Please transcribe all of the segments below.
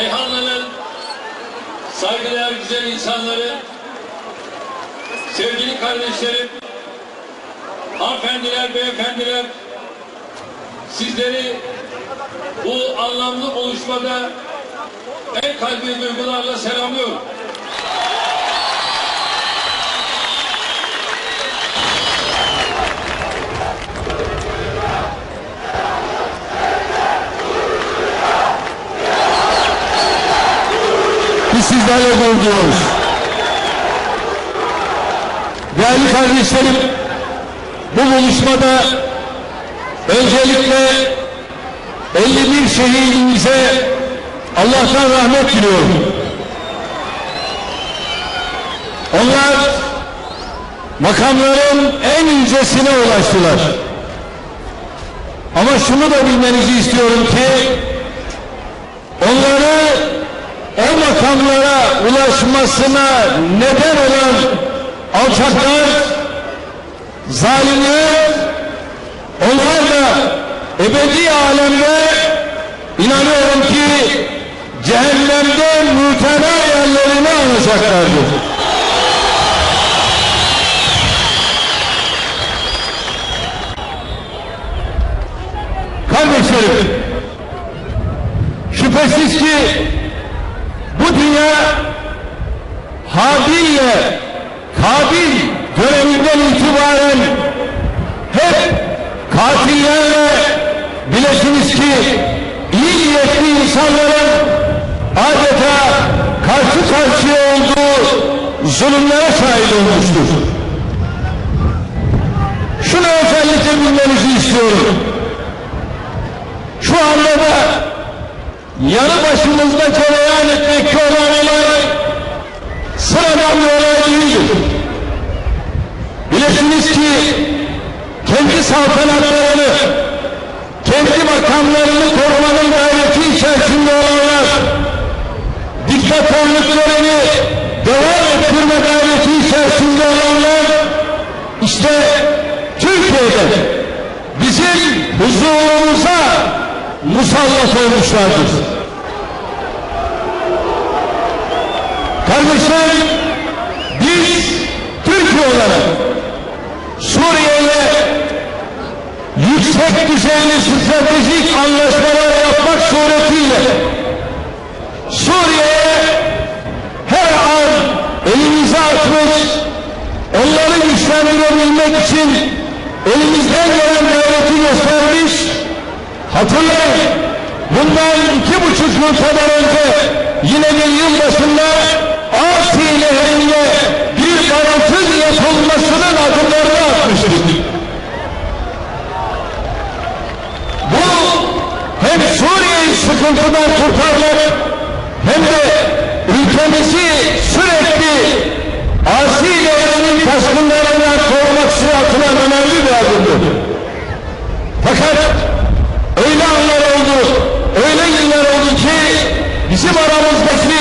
Reyhanlı'nın saygıdeğer güzel insanları, sevgili kardeşlerim, hanımefendiler, beyefendiler, sizleri bu anlamlı buluşmada en kalbi duygularla selamlıyorum. Sizlerle duyuyoruz. Değerli kardeşlerim, bu buluşmada öncelikle 51 şehidimize Allah'tan rahmet diliyorum. Onlar makamların en yücesine ulaştılar. Ama şunu da bilmenizi istiyorum ki onları o makamlara ulaşmasına neden olan alçaklar, zalimler, onlar da ebedi alemde inanıyorum ki cehennemde mürtena yerlerini alacaklardır. Kardeşlerim, şüphesiz ki dünya Habil'le Kabil döneminden itibaren hep katillerle bilesiniz ki iyi niyetli insanların adeta karşı karşıya olduğu zulümlere şahit olmuştur. Şunu özellikle bilmenizi istiyorum. Şu anda da yanı başımızda cereyan etmekte olan olay sıradan bir olay değildir. Bilesiniz ki kendi saltanatlarını, kendi makamlarını korumanın gayreti içerisinde olanlar, diktatörlüklerini devam ettirme gayreti içerisinde olanlar, işte Türkiye'de bizim huzurumuza musallat olmuşlardır. Kardeşlerim, biz Türkiye olarak Suriye'yle yüksek düzeyli stratejik anlaşmalar yapmak suretiyle Suriye'ye her an elimizi atmış, onları güçlendirebilmek için elimizden gelen gayreti göstermiş, hatırlayın, bundan iki buçuk yıl kadar önce yine bir yıl başında Asi Nehri'nde bir barajın yapılmasının adımlarını atmıştık. Bu hem Suriye'yi sıkıntıdan kurtarmak hem de ülkemizi sürekli Asi Nehri'nin taşkınlarından korumak için atılan önemli bir adımdır. Fakat öyle anlar oldu, öyle yıllar oldu ki bizim aramızdaki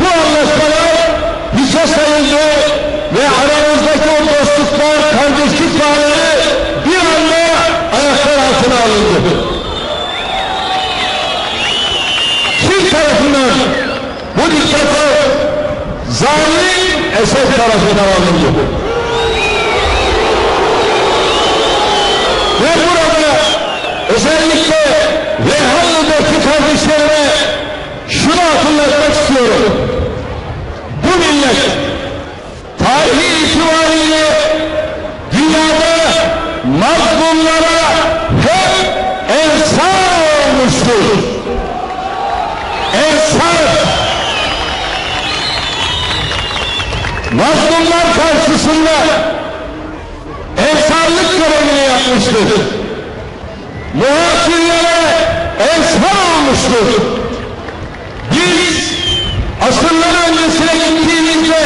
bu anlaşmalar hiçe sayıldı ve aramızdaki o dostluklar, kardeşlik bağları bir anda ayaklar altına alındı. Kim tarafından bu diktatör zalim Esed tarafından alındı. Ve burada özellikle Reyhanlı'daki kardeşlerime şunu hatırlatmak istiyorum. Bu millet mazlumlar karşısında ensarlık görevini yapmıştır. Muhasirlere ensar olmuştur. Biz asırlar öncesine gittiğimizde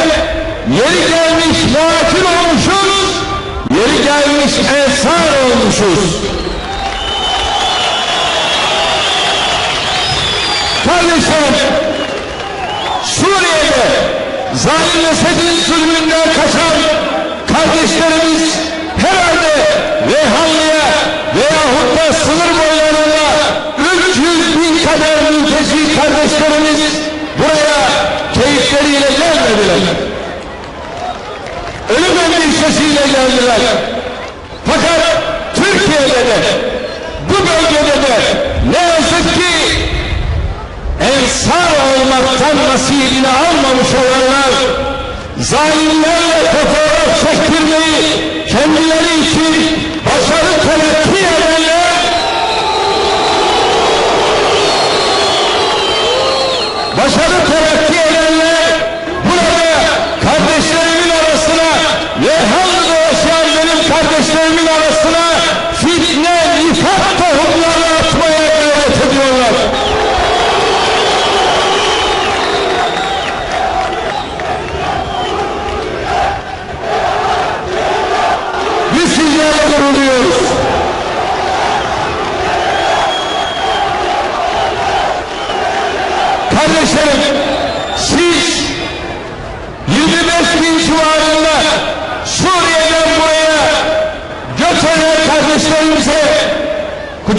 yeri gelmiş lakin olmuşuz, yeri gelmiş ensar olmuşuz. Kardeşlerim, Suriye'de zalim Esed'in zulmünden kaçan kardeşlerimiz herhalde Reyhanlı'ya veyahut da sınır boylarına 300 bin kadar mülteci kardeşlerimiz buraya keyifleriyle gelmediler. Ölüm endişesiyle geldiler. Fakat Türkiye'de de bu bölgede de ne yazık ki ensar olmaktan nasibini almamış olanlar zalimlerle fotoğraf çektirmeyi kendileri için başarı telakki edenler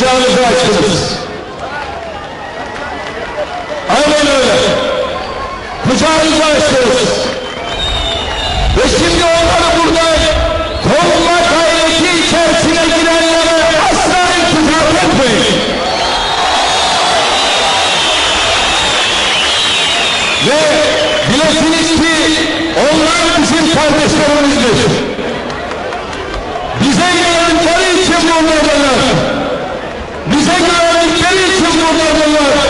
kucağınızı açtınız. Aynen öyle. Kucağınızı açtınız. Ve şimdi onları buradan kovma gayreti içerisine girenlere asla iltifat etmeyin. Ve bilesiniz ki onlar bizim kardeşlerimizdir. Bize güvendikleri için buradadırlar. Bize güvendikleri için buradadırlar.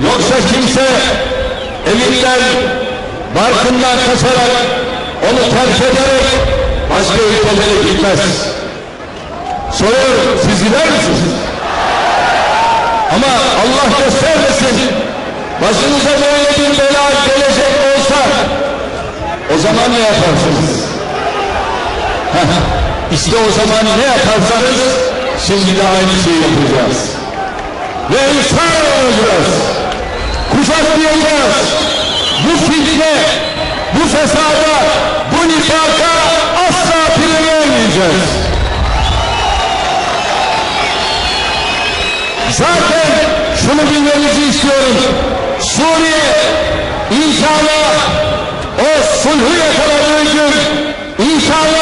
Yoksa kimse evinden, barkından kaçarak, onu terk ederek başka ülkelere gitmez. Soruyorum, siz gider misiniz? Ama Allah göstermesin, başınıza böyle bir bela gelecek olsa, o zaman ne yaparsınız? İşte o zaman ne yaparsanız, şimdi de aynı şeyi yapacağız. Ve ısrar olacağız. Kucaklayacağız. Bu fitne, bu fesada, bu nifaka asla prim vermeyeceğiz. Zaten şunu bilmenizi istiyorum. Suriye inşallah o sulhu yakaladığı gün inşallah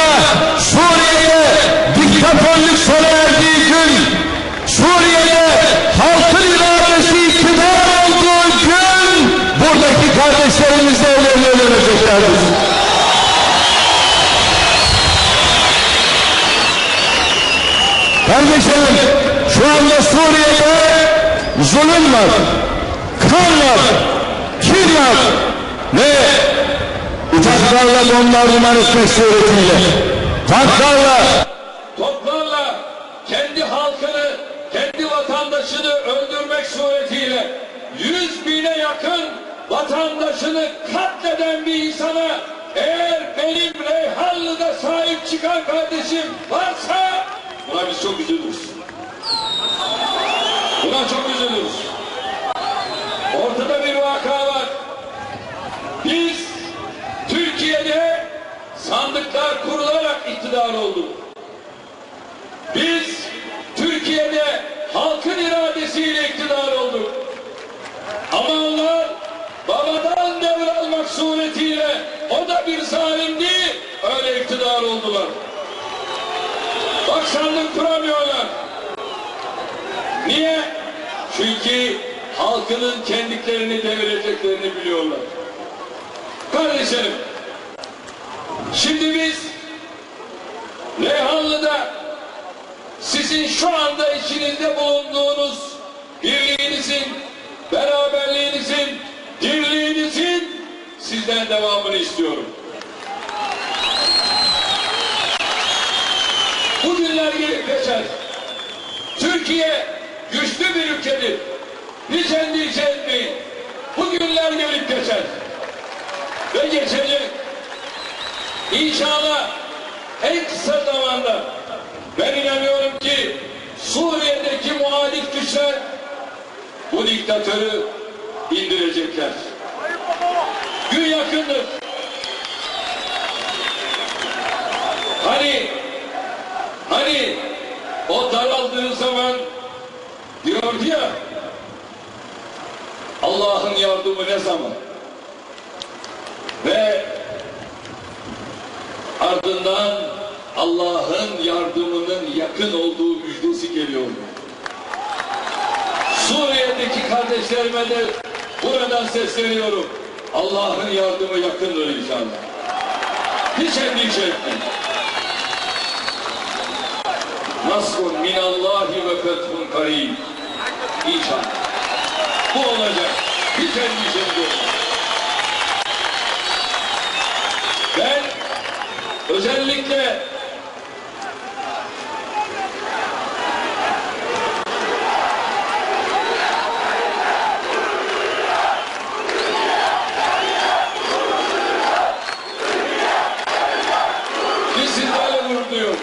döneceklerdir. Kardeşlerim şu anda Suriye'de zulüm var, kan var, kin var. Ve uçaklarla bombardıman etmek suretiyle, tanklarla, toplarla kendi halkını, kendi vatandaşını öldürmek suretiyle yüz bine yakın vatandaşını katleden bir insana eğer benim Reyhanlı'da sahip çıkan kardeşim varsa buna biz çok üzülürüz. Buna çok üzülürüz. Ortada bir vaka var. Biz Türkiye'de sandıklar kurularak iktidar olduk. Biz Türkiye'de halkın iradesiyle iktidar olduk. Ama onlar babadan devralmak suretiyle o da bir zalimdi, öyle iktidar oldular. Bak sandık kuramıyorlar. Niye? Çünkü halkının kendiklerini devireceklerini biliyorlar. Kardeşlerim, şimdi biz Reyhanlı'da sizin şu anda içinizde bulunduğunuz birliğinizin, beraberliğinizin, dirliğinizin sizden devamını istiyorum. Bu günler gelip geçer. Türkiye güçlü bir ülkedir. Hiç endişe etmeyin. Bu günler gelip geçer. Ve geçecek. İnşallah en kısa zamanda ben inanıyorum ki Suriye'deki muhalif güçler bu diktatörü indirecekler. Gün yakındır. Hani hani o daraldığı zaman diyordu ya Allah'ın yardımı ne zaman? Ve ardından Allah'ın yardımının yakın olduğu müjdesi geliyor. Suriye'deki kardeşlerime de buradan sesleniyorum. Allah'ın yardımı yakındır inşallah. Hiç endişe etmeyin. Nasrun minallahi ve fethun karib. İnşallah. Bu olacak. Hiç endişeniz yok. Ben özellikle biz sizlerle gurur duyuyoruz.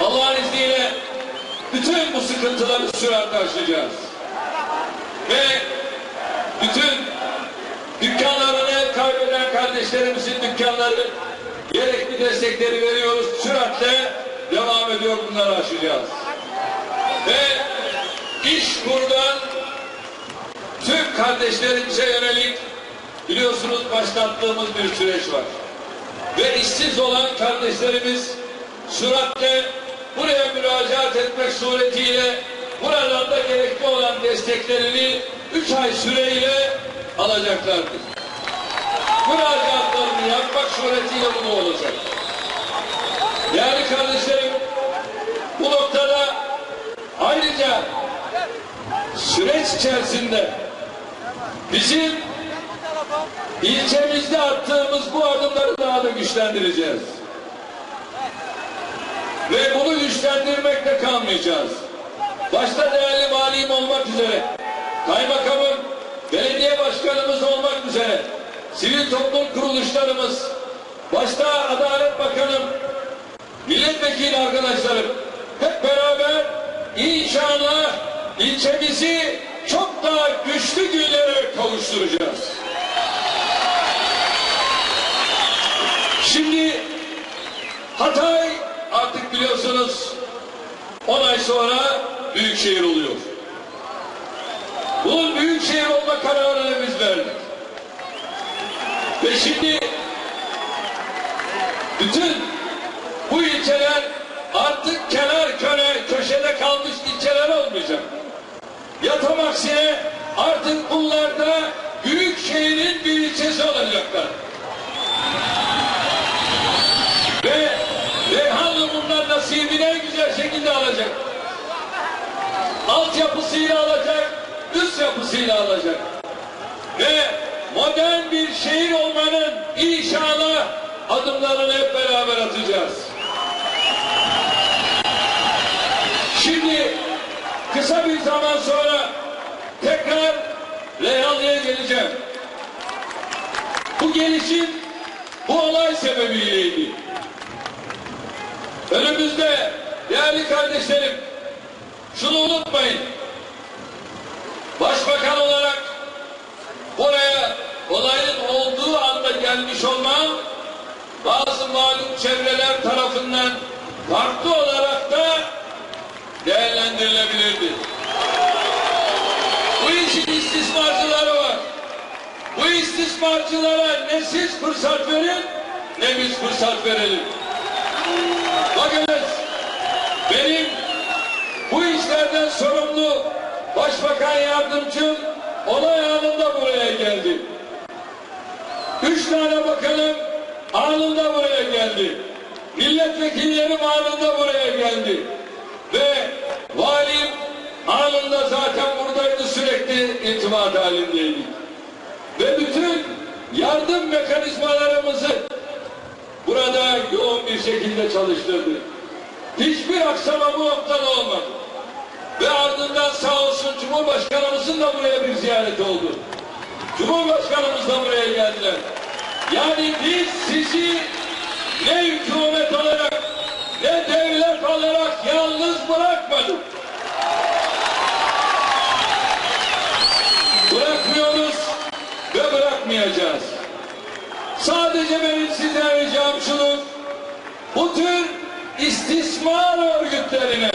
Allah'ın izniyle bütün bu sıkıntıları süratle aşacağız. Ve bütün dükkanlarını kaybeden kardeşlerimizin dükkanları gerekli destekleri veriyoruz. Süratle devam ediyor bunları aşacağız. Ve iş buradan tüm kardeşlerimize yönelik biliyorsunuz başlattığımız bir süreç var. Ve işsiz olan kardeşlerimiz süratle buraya müracaat etmek suretiyle buradan da gerekli olan desteklerini üç ay süreyle alacaklardır. Müracaatlarını yapmak suretiyle bu da olacak. Değerli kardeşlerim, bu noktada ayrıca süreç içerisinde bizim ilçemizde attığımız bu adımları daha da güçlendireceğiz. Ve bunu güçlendirmekle kalmayacağız. Başta değerli valim olmak üzere, kaymakamım, belediye başkanımız olmak üzere, sivil toplum kuruluşlarımız, başta Adalet Bakanım, milletvekili arkadaşlarım, hep beraber inşallah ilçemizi çok daha güçlü günlere kavuşturacağız. Şimdi Hatay artık biliyorsunuz 10 ay sonra büyükşehir oluyor. Bunun büyükşehir olma kararını biz verdik. Ve şimdi Aksine artık bunlar da büyük şehrin bir ilçesi olacaklar. Ve Reyhanlı bunlar nasibini en güzel şekilde alacak. Altyapısıyla alacak, üst yapısıyla alacak. Ve modern bir şehir olmanın inşallah adımlarını hep beraber atacağız. Şimdi kısa bir zaman sonra tekrar Reyhanlı'ya geleceğim. Bu gelişim bu olay sebebiyleydi. Önümüzde değerli kardeşlerim şunu unutmayın. Başbakan olarak buraya olayın olduğu anda gelmiş olmam bazı malum çevreler tarafından farklı olarak da değerlendirilebilirdi. Bu işin istismarcıları var. Bu istismarcılara ne siz fırsat verin ne biz fırsat verelim. Bakınız benim bu işlerden sorumlu Başbakan Yardımcım olay anında buraya geldi. Üç tane bakanım anında buraya geldi. Milletvekillerim anında buraya geldi. Ve anında zaten buradaydı sürekli irtibat halindeydik. Ve bütün yardım mekanizmalarımızı burada yoğun bir şekilde çalıştırdı. Hiçbir aksama bu noktada olmadı. Ve ardından sağ olsun Cumhurbaşkanımızın da buraya bir ziyaret oldu. Cumhurbaşkanımız da buraya geldiler. Yani biz sizi ne hükümet olarak ne devlet olarak yalnız bırakmadık. Bırakmıyoruz ve bırakmayacağız. Sadece benim sizden ricam şudur. Bu tür istismar örgütlerine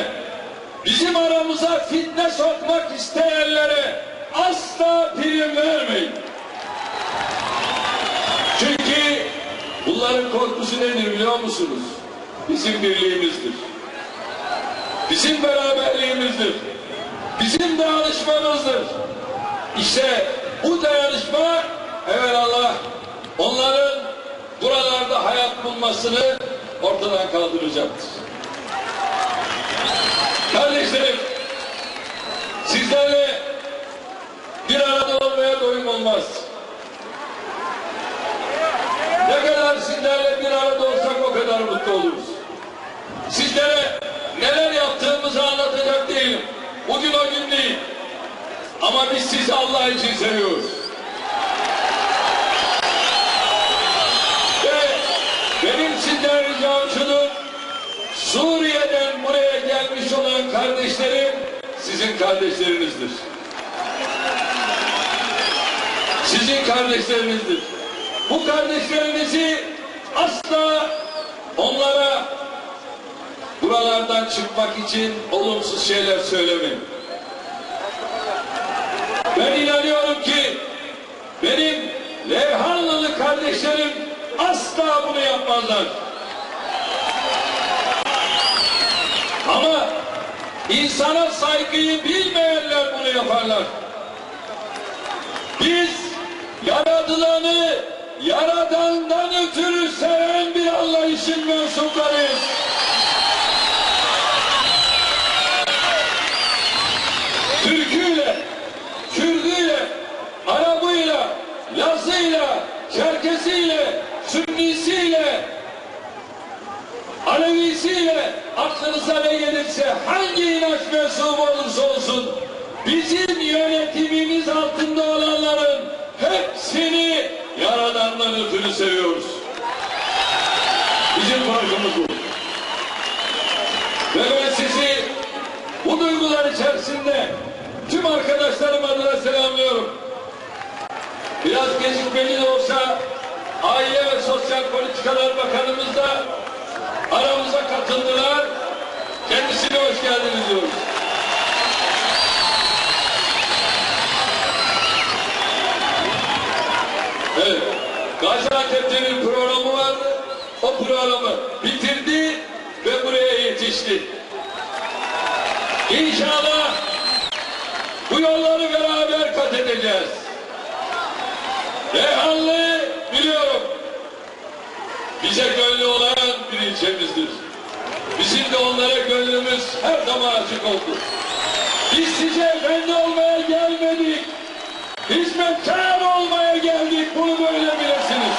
bizim aramıza fitne sokmak isteyenlere asla prim vermeyin. Çünkü bunların korkusu nedir biliyor musunuz? Bizim birliğimizdir. Bizim beraberliğimizdir. Bizim dayanışmamızdır. İşte bu dayanışma evvelallah onların buralarda hayat bulmasını ortadan kaldıracaktır. Kardeşlerim, sizlerle bir arada olmaya doyum olmaz. Ne kadar sizlerle bir arada olsak o kadar mutlu oluruz. Sizlere neler yaptığımızı anlatacak değilim. Bugün o gün değil. Ama biz sizi Allah için seviyoruz. Ve benim sizden ricam şudur. Suriye'den buraya gelmiş olan kardeşlerim sizin kardeşlerinizdir. Sizin kardeşlerinizdir. Bu kardeşlerinizi asla onlara buralardan çıkmak için olumsuz şeyler söylemeyin. Ben inanıyorum ki benim Levhanlılı kardeşlerim asla bunu yapmazlar. Ama insana saygıyı bilmeyenler bunu yaparlar. Biz yaradılanı yaradandan ötürü seven bir anlayışın mensuplarıyız. Alevisiyle aklınıza ne gelirse hangi inanç mensubu olursa olsun bizim yönetimimiz altında olanların hepsini Yaradan'dan ötürü seviyoruz. Bizim farkımız bu. Ve ben sizi bu duygular içerisinde tüm arkadaşlarım adına selamlıyorum. Biraz gecikmeli de olsa Aile ve Sosyal Politikalar Bakanımız da aramıza katıldılar. Kendisine hoş geldiniz diyoruz. Evet. Gaziantep'te bir programı vardı. O programı bitirdi ve buraya yetişti. İnşallah bu yolları beraber kat edeceğiz. Reyhanlı biliyorum. Bize gönlü olan ilçemizdir. Bizim de onlara gönlümüz her zaman açık oldu. Biz size efendi olmaya gelmedik. Hizmetkar olmaya geldik. Bunu böyle bilirsiniz.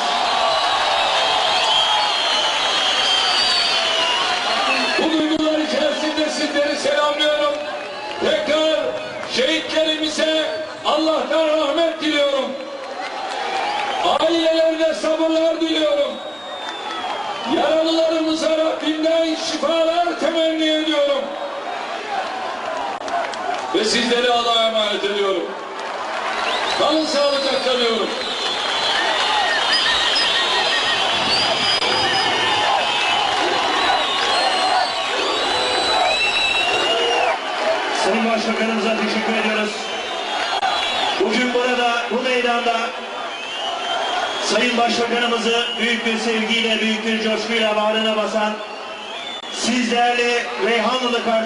Bu duygular içerisinde sizleri selamlıyorum. Tekrar şehitlerimize Allah'tan rahmet diliyorum. Ailelerine sabırlar diliyorum. Sizleri Allah'a emanet ediyorum. Kalın sağlıcakla diyorum. Sayın Başbakanımıza teşekkür ediyoruz. Bugün burada, bu meydanda Sayın Başbakanımızı büyük bir sevgiyle, büyük bir coşkuyla bağrına basan siz değerli Reyhanlılı kardeşlerim,